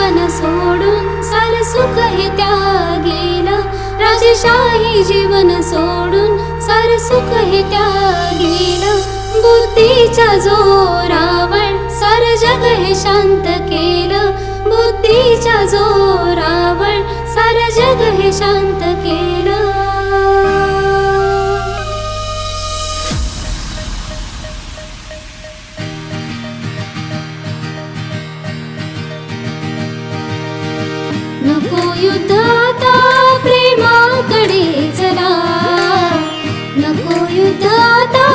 जीवन सोडून सार सुख हे त्यागेलं. राजशाही जीवन सोडून सार सुख हे त्यागेलं. बुद्धीच्या जोरावर सार जग हे शांत केलं. बुद्धीच्या जोरावर सार जग हे शांत केलं. नको युद्धाता प्रेमाकडे चला. नको युद्धाता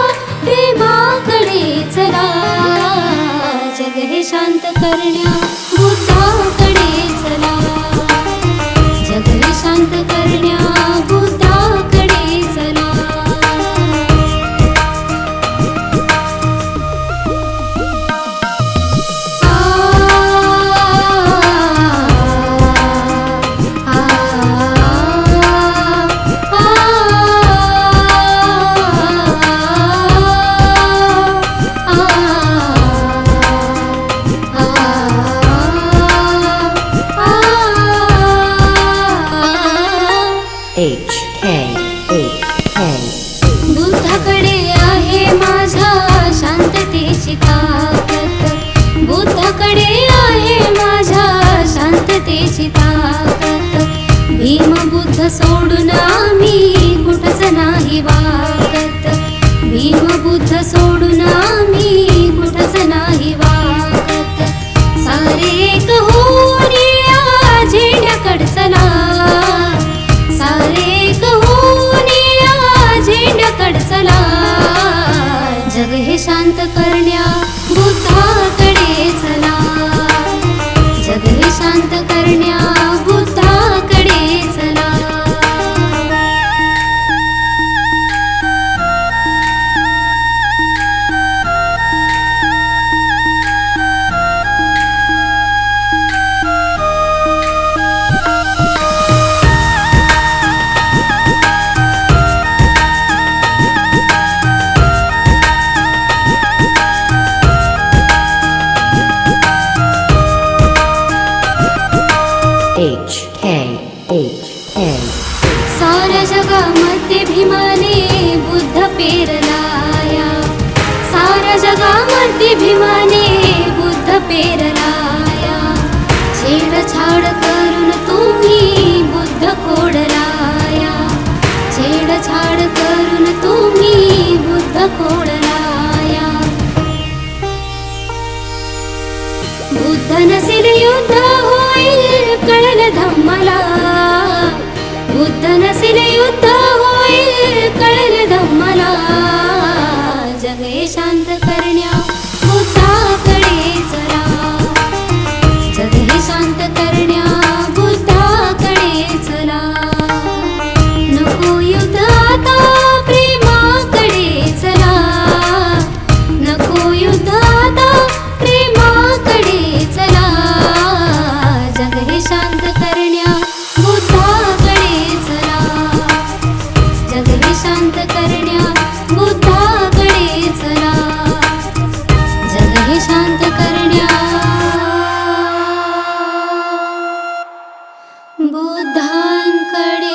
प्रेमाकडे चला. जग हे शांत करण्या H K A K बुद्धाकडे आहे माझ्या शांततेची ताकद. बुद्धाकडे आहे माझ्या शांततेची ताकद. भीम बुद्ध सोडून आम्ही कुठच नाही वागत. भीम बुद्ध सोडून आम्ही कुठच नाही वागत. सारे शान्तकर्ण्या सार K जगामध्ये भीमाने बुद्ध पेरलाया. सार जगामध्ये भीमाने बुद्ध पेरलाया. छेडछाड करून तुम्ही बुद्ध खोडलाया. छेडछाड करून तुम्ही बुद्ध खोडलाया. बुद्ध नसेल युद्ध होईल कळल धम्मला. बुद्ध नसेल युद्ध होईल. कळलं धम्माला. जग हे शांत करण्या बुद्धाकडे चला. जग हे शांत करण्या बुद्धाकडे चला. नको युद्ध आता प्रेमाकडे चला. नको युद्ध आता प्रेमाकडे चला. जग हे शांत करण्या बुद्धांकडे